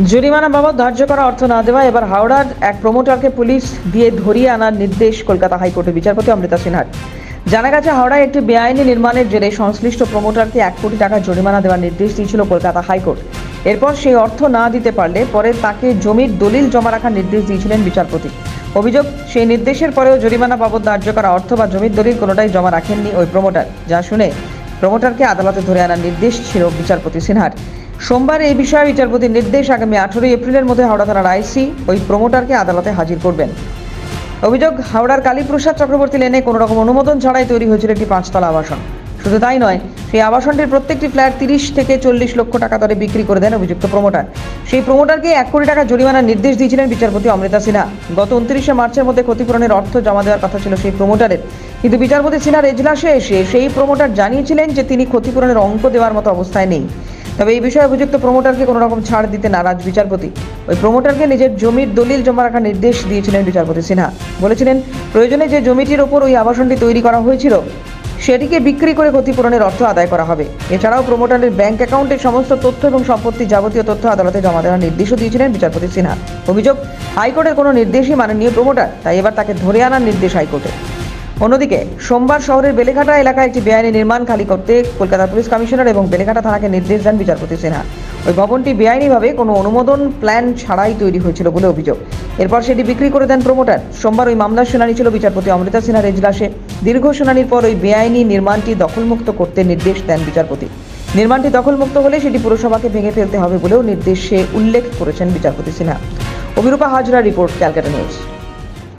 জরিমানা বাবদ ধার্য করা অর্থ না দেওয়া, এবার হাওড়ার এক প্রমোটারকে পুলিশ দিয়ে ধরিয়ে আনার নির্দেশ কলকাতা হাইকোর্টের বিচারপতি অমৃতা সিনহার। জানা গেছে, হাওড়ায় একটি বেআইনি নির্মাণের জেরে সংশ্লিষ্ট প্রমোটারকে এক কোটি টাকা জরিমানা দেওয়ার নির্দেশ দিয়েছিল কলকাতা হাইকোর্ট। এরপর সেই অর্থ না দিতে পারলে পরে তাকে জমির দলিল জমা রাখার নির্দেশ দিয়েছিলেন বিচারপতি। অভিযোগ, সেই নির্দেশের পরেও জরিমানা বাবদ ধার্য করা অর্থ বা জমির দলিল কোনোটাই জমা রাখেননি ওই প্রমোটার যা শুনে প্রমোটারকে আদালতে ধরে আনার নির্দেশ ছিল বিচারপতি সিনহার। সোমবার এই বিষয়ে বিচারপতির নির্দেশ আগামী আঠেরোই এপ্রিলের মধ্যে হাওড়া থানার আইসি ওই প্রমোটারকে আদালতে হাজির করবেন। অভিযোগ, হাওড়ার কালীপ্রসাদ চক্রবর্তী লেনে কোনো রকম অনুমোদন ছাড়াই তৈরি হয়েছিল একটি পাঁচতলা আবাসন। শুধু তাই নয়, সেই আবাসনটির প্রত্যেকটি ফ্ল্যাট তিরিশ থেকে চল্লিশ লক্ষ টাকা দরে বিক্রি করে দেন অভিযুক্ত প্রমোটার। সেই প্রমোটারকে এক কোটি টাকা জরিমানার নির্দেশ দিয়েছিলেন বিচারপতি অমৃতা সিনহা। গত উনত্রিশে মার্চের মধ্যে ক্ষতিপূরণের অর্থ জমা দেওয়ার কথা ছিল সেই প্রমোটারের। কিন্তু বিচারপতি সিনহার এজলাসে এসে সেই প্রমোটার জানিয়েছিলেন যে তিনি ক্ষতিপূরণের অঙ্ক দেওয়ার মতো অবস্থায় নেই। তবে এই বিষয়ে অভিযুক্ত প্রমোটারকে কোনো রকম ছাড় দিতে নারাজ বিচারপতি। ওই প্রমোটারকে নিজের জমির দলিল জমা রাখার নির্দেশ দিয়েছিলেন বিচারপতি সিনহা। বলেছিলেন, প্রয়োজনে যে জমিটির ওপর ওই আবাসনটি তৈরি করা হয়েছিল, সেটিকে বিক্রি করে ক্ষতিপূরণের অর্থ আদায় করা হবে। এছাড়াও প্রমোটারের ব্যাংক অ্যাকাউন্টের সমস্ত তথ্য এবং সম্পত্তি যাবতীয় তথ্য আদালতে জমা দেওয়ার নির্দেশও দিয়েছিলেন বিচারপতি সিনহা। অভিযোগ, হাইকোর্টের কোনো নির্দেশই মাননীয় প্রমোটার তাই এবার তাকে ধরে আনার নির্দেশ হাইকোর্টের অন্যদিকে, সোমবার শহরের বেলেঘাটা এলাকায় একটি বেআইনি নির্মাণ খালি করতে কলকাতা পুলিশ কমিশনার এবং বেলেঘাটা থানাকে নির্দেশ দেন বিচারপতি সিনহা। ওই ভবনটি বেআইনিভাবে কোনো অনুমোদন প্ল্যান ছাড়াই তৈরি হয়েছিল বলে অভিযোগ। এরপর সেটি বিক্রি করে দেন প্রমোটার। সোমবার ওই মামলার শুনানি ছিল বিচারপতি অমৃতা সিনহার এজলাসে দীর্ঘ শুনানির পর ওই বেআইনি নির্মাণটি দখলমুক্ত করতে নির্দেশ দেন বিচারপতি। নির্মাণটি দখলমুক্ত হলে সেটি পুরসভাকে ভেঙে ফেলতে হবে বলেও নির্দেশে উল্লেখ করেছেন বিচারপতি Sinha. Abhirupa Hazra report, Calcutta news.